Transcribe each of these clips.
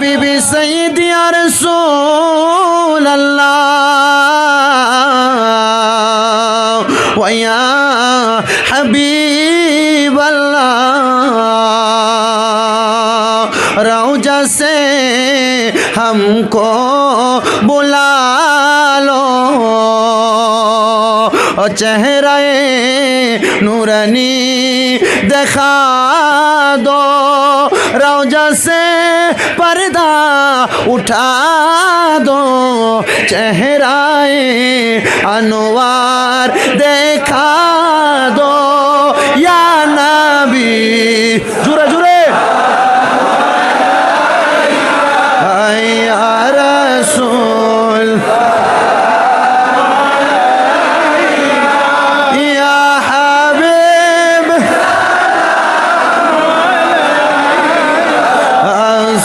বিবি সঈদ আর সোল্লা হাবিব রৌজা সে হমকো বুলালো। চেহরায় নুরানি দেখা روجہ سے پردہ اٹھا دو چہرہ انوار دیکھا دو یا نبی جورے جورے رسول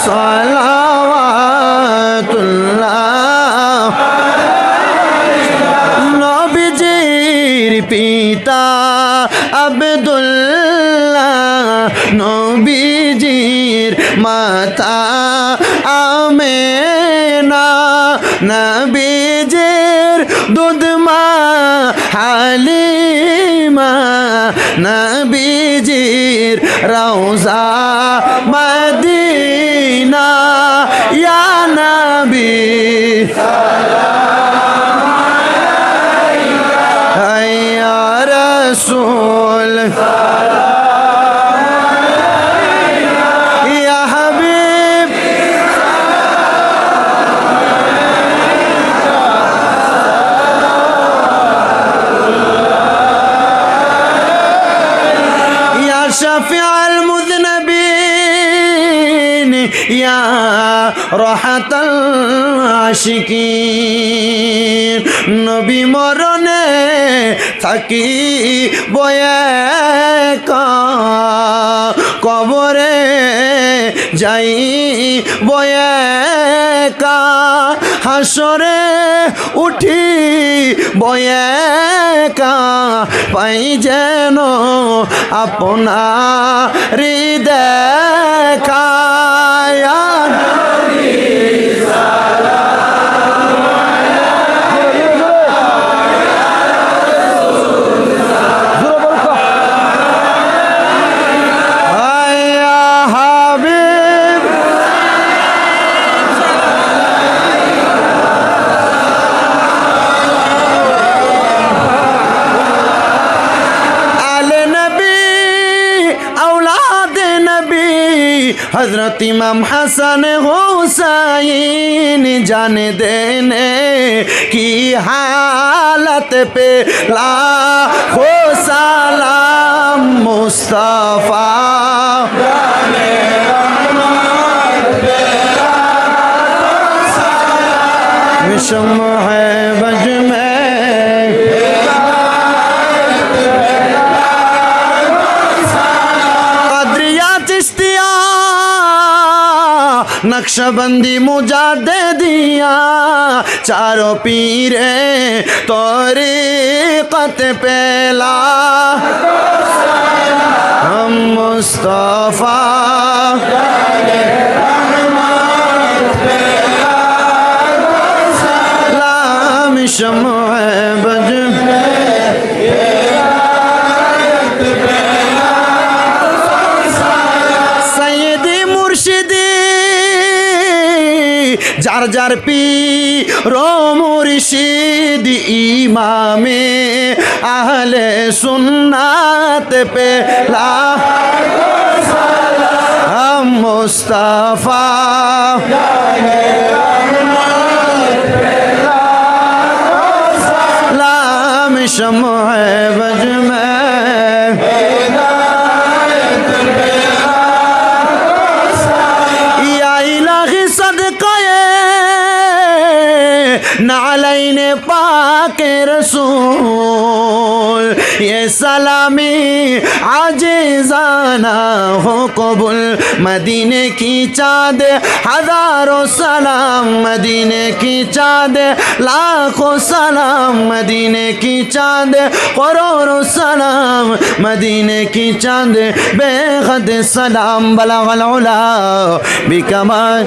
সলাওয়াতুল্লাহ। নবীজির পিতা আবদুল্লাহ নবীজির মাতা আমেনা নবীজির দুধমা হালিমা নবীজির রওজা মদিনা ইয়া নবী। রাহাতাল আশিকি। নবী মরণে থাকি বয়ে কবরে যাই বয়ে হাসরে উঠি বয়েকা পাই যেন আপনা হৃদয়। हज़रत इमाम हसन हुसैन जान देने की हालत पे ला हो सलाम मुस्तफ़ा विषम है बज में নকশবন্দি মুজা দে দিয়া চারো পীরে তোরে কত পেলা। হম মুস্তফা। شمع যার যার পি রমরিষিদ ইমামে আহলে সুন্নাত পেলা মুস্তাফা। شمع بجمع نالین پاک رسول، یہ سلامی عاجزانہ ہو قبول۔ مدینے کی چاد ہزاروں سلام۔ مدینے کی چاد لاکھوں سلام۔ مدینے کی چاند قرور سلام۔ مدینے کی چاند، بے خد سلام۔ بلا العلا بکمان